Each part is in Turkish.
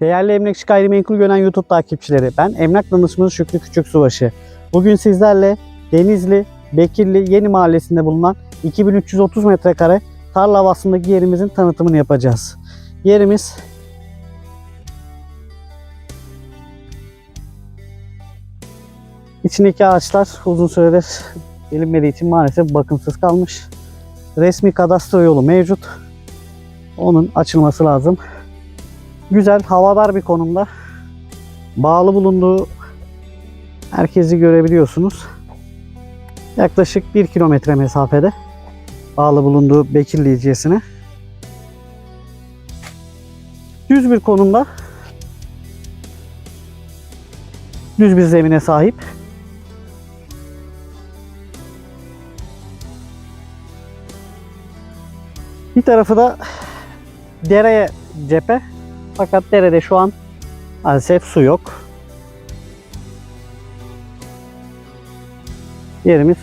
Değerli emlakçı gayrimenkul gören YouTube takipçileri, ben emlak danışmanı Şükrü Küçük Subaşı. Bugün sizlerle Denizli, Bekirli Yeni Mahallesi'nde bulunan 2330 metrekare tarla havasındaki yerimizin tanıtımını yapacağız. Yerimiz İçindeki ağaçlar uzun süredir bilinmediği için maalesef bakımsız kalmış. Resmi kadastro yolu mevcut. Onun açılması lazım. Güzel, havadar bir konumda. Bağlı bulunduğu herkesi görebiliyorsunuz. Yaklaşık 1 kilometre mesafede bağlı bulunduğu Bekirli ilçesine. Düz bir konumda. Düz bir zemine sahip. Bir tarafı da dereye cephe. Fakat derede şu an maalesef su yok. Yerimiz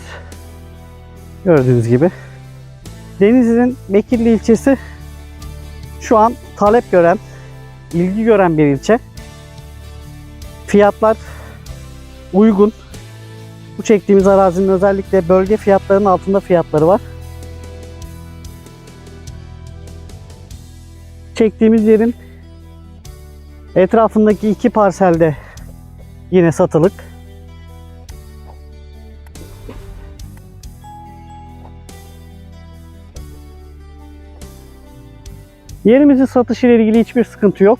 gördüğünüz gibi. Denizli'nin Bekirli ilçesi şu an talep gören, ilgi gören bir ilçe. Fiyatlar uygun. Bu çektiğimiz arazinin özellikle bölge fiyatlarının altında fiyatları var. Çektiğimiz yerin etrafındaki iki parselde yine satılık. Yerimizin satışı ile ilgili hiçbir sıkıntı yok.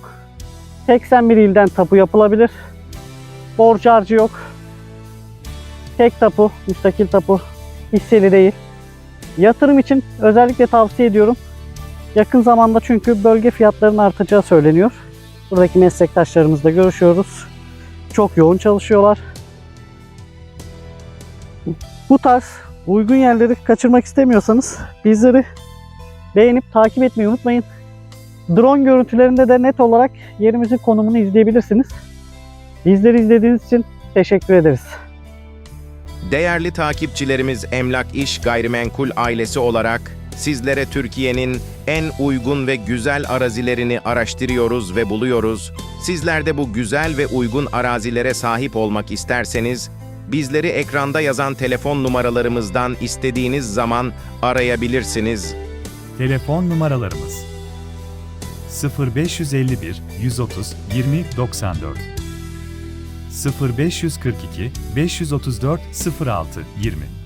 81 ilden tapu yapılabilir. Borç harcı yok. Tek tapu, müstakil tapu, hisseli değil. Yatırım için özellikle tavsiye ediyorum. Yakın zamanda çünkü bölge fiyatlarının artacağı söyleniyor. Buradaki meslektaşlarımızla görüşüyoruz. Çok yoğun çalışıyorlar. Bu tarz uygun yerleri kaçırmak istemiyorsanız bizleri beğenip takip etmeyi unutmayın. Drone görüntülerinde de net olarak yerimizin konumunu izleyebilirsiniz. Bizleri izlediğiniz için teşekkür ederiz. Değerli takipçilerimiz Emlak İş Gayrimenkul ailesi olarak sizlere Türkiye'nin en uygun ve güzel arazilerini araştırıyoruz ve buluyoruz. Sizler de bu güzel ve uygun arazilere sahip olmak isterseniz bizleri ekranda yazan telefon numaralarımızdan istediğiniz zaman arayabilirsiniz. Telefon numaralarımız 0551 130 20 94 0542 534 06 20